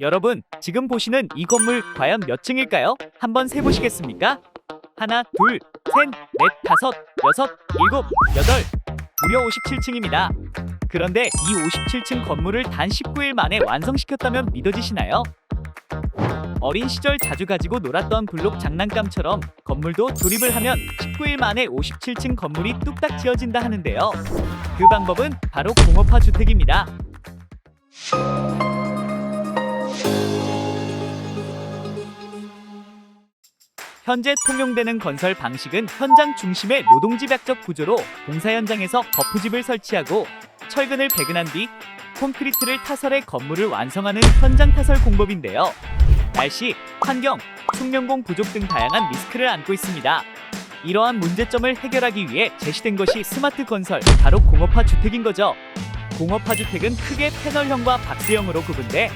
여러분, 지금 보시는 이 건물 과연 몇 층일까요? 한번 세보시겠습니까? 하나, 둘, 셋, 넷, 다섯, 여섯, 일곱, 여덟. 무려 57층입니다. 그런데 이 57층 건물을 단 19일 만에 완성시켰다면 믿어지시나요? 어린 시절 자주 가지고 놀았던 블록 장난감처럼 건물도 조립을 하면 19일 만에 57층 건물이 뚝딱 지어진다 하는데요. 그 방법은 바로 공업화 주택입니다. 현재 통용되는 건설 방식은 현장 중심의 노동집약적 구조로 공사 현장에서 거푸집을 설치하고 철근을 배근한 뒤 콘크리트를 타설해 건물을 완성하는 현장 타설 공법인데요. 날씨, 환경, 숙련공 부족 등 다양한 리스크를 안고 있습니다. 이러한 문제점을 해결하기 위해 제시된 것이 스마트 건설, 바로 공업화 주택인 거죠. 공업화 주택은 크게 패널형과 박스형으로 구분돼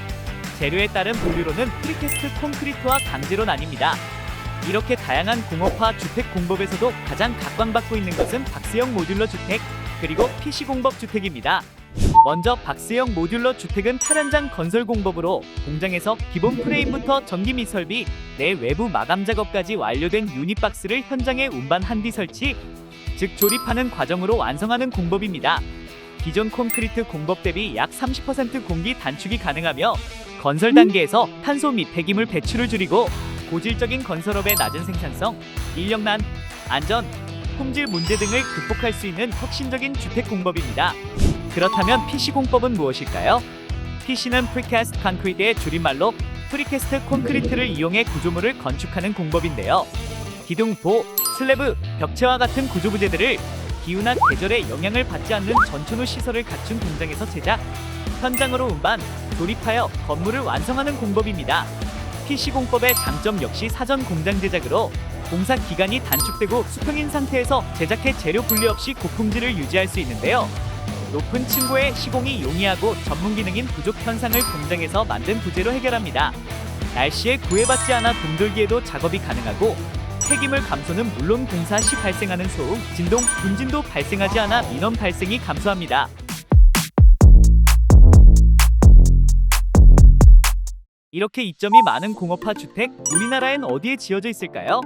재료에 따른 분류로는 프리캐스트 콘크리트와 강제로 나뉩니다. 이렇게 다양한 공업화 주택 공법에서도 가장 각광받고 있는 것은 박스형 모듈러 주택 그리고 PC 공법 주택입니다. 먼저 박스형 모듈러 주택은 탈현장 건설 공법으로 공장에서 기본 프레임부터 전기 미설비, 내 외부 마감 작업까지 완료된 유닛 박스를 현장에 운반한 뒤 설치, 즉 조립하는 과정으로 완성하는 공법입니다. 기존 콘크리트 공법 대비 약 30% 공기 단축이 가능하며 건설 단계에서 탄소 및 폐기물 배출을 줄이고 고질적인 건설업의 낮은 생산성, 인력난, 안전, 품질 문제 등을 극복할 수 있는 혁신적인 주택 공법입니다. 그렇다면 PC 공법은 무엇일까요? PC는 Precast Concrete의 줄임말로 프리캐스트 콘크리트를 이용해 구조물을 건축하는 공법인데요. 기둥, 보, 슬래브, 벽체와 같은 구조 부재들을 기후나 계절에 영향을 받지 않는 전천후 시설을 갖춘 공장에서 제작, 현장으로 운반, 조립하여 건물을 완성하는 공법입니다. PC 공법의 장점 역시 사전 공장 제작으로 공사 기간이 단축되고 수평인 상태에서 제작해 재료 분리 없이 고품질을 유지할 수 있는데요. 높은 층고의 시공이 용이하고 전문 기능인 부족 현상을 공장에서 만든 부재로 해결합니다. 날씨에 구애받지 않아 봄돌기에도 작업이 가능하고 폐기물 감소는 물론 공사 시 발생하는 소음, 진동, 분진도 발생하지 않아 민원 발생이 감소합니다. 이렇게 이점이 많은 공업화 주택, 우리나라엔 어디에 지어져 있을까요?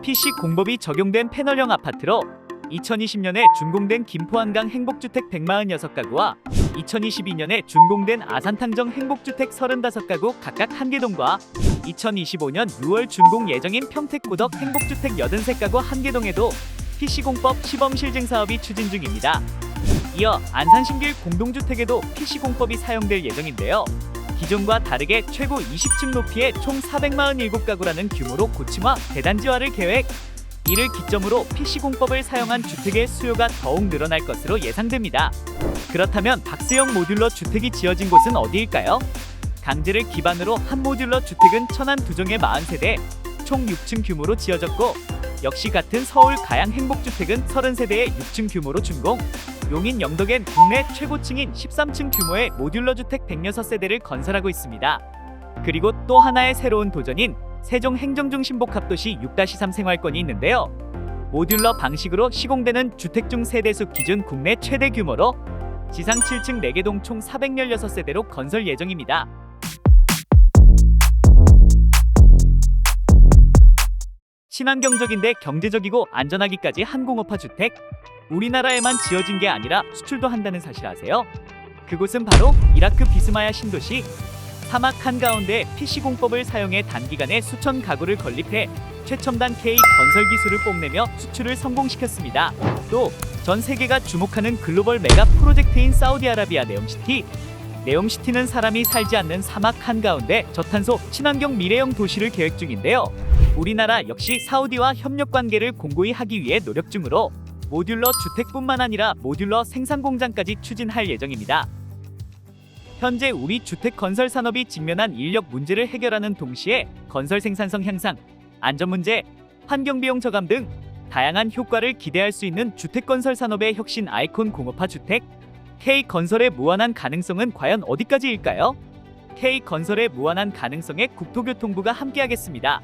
PC 공법이 적용된 패널형 아파트로 2020년에 준공된 김포 한강 행복주택 146가구와 2022년에 준공된 아산탕정 행복주택 35가구 각각 한 개동과 2025년 6월 준공 예정인 평택고덕 행복주택 83가구 한 개동에도 PC공법 시범실증 사업이 추진 중입니다. 이어 안산신길 공동주택에도 PC공법이 사용될 예정인데요. 기존과 다르게 최고 20층 높이의 총 447가구라는 규모로 고층화, 대단지화를 계획. 이를 기점으로 PC공법을 사용한 주택의 수요가 더욱 늘어날 것으로 예상됩니다. 그렇다면 박스형 모듈러 주택이 지어진 곳은 어디일까요? 강제를 기반으로 한 모듈러 주택은 천안 두종의 40세대, 총 6층 규모로 지어졌고 역시 같은 서울 가양 행복주택은 30세대의 6층 규모로 준공. 용인 영덕엔 국내 최고층인 13층 규모의 모듈러 주택 106세대를 건설하고 있습니다. 그리고 또 하나의 새로운 도전인 세종 행정중심 복합도시 6-3 생활권이 있는데요. 모듈러 방식으로 시공되는 주택 중 세대수 기준 국내 최대 규모로 지상 7층 4개 동 총 416세대로 건설 예정입니다. 친환경적인데 경제적이고 안전하기까지 한공업화 주택 우리나라에만 지어진 게 아니라 수출도 한다는 사실 아세요? 그곳은 바로 이라크 비스마야 신도시 사막 한가운데 PC 공법을 사용해 단기간에 수천 가구를 건립해 최첨단 K 건설 기술을 뽐내며 수출을 성공시켰습니다. 또 전 세계가 주목하는 글로벌 메가 프로젝트인 사우디아라비아 네옴시티 네옴시티는 사람이 살지 않는 사막 한가운데 저탄소 친환경 미래형 도시를 계획 중인데요. 우리나라 역시 사우디와 협력 관계를 공고히 하기 위해 노력 중으로 모듈러 주택뿐만 아니라 모듈러 생산 공장까지 추진할 예정입니다. 현재 우리 주택 건설 산업이 직면한 인력 문제를 해결하는 동시에 건설 생산성 향상, 안전 문제, 환경 비용 저감 등 다양한 효과를 기대할 수 있는 주택 건설 산업의 혁신 아이콘 공업화 주택 K 건설의 무한한 가능성은 과연 어디까지일까요? K 건설의 무한한 가능성에 국토교통부가 함께하겠습니다.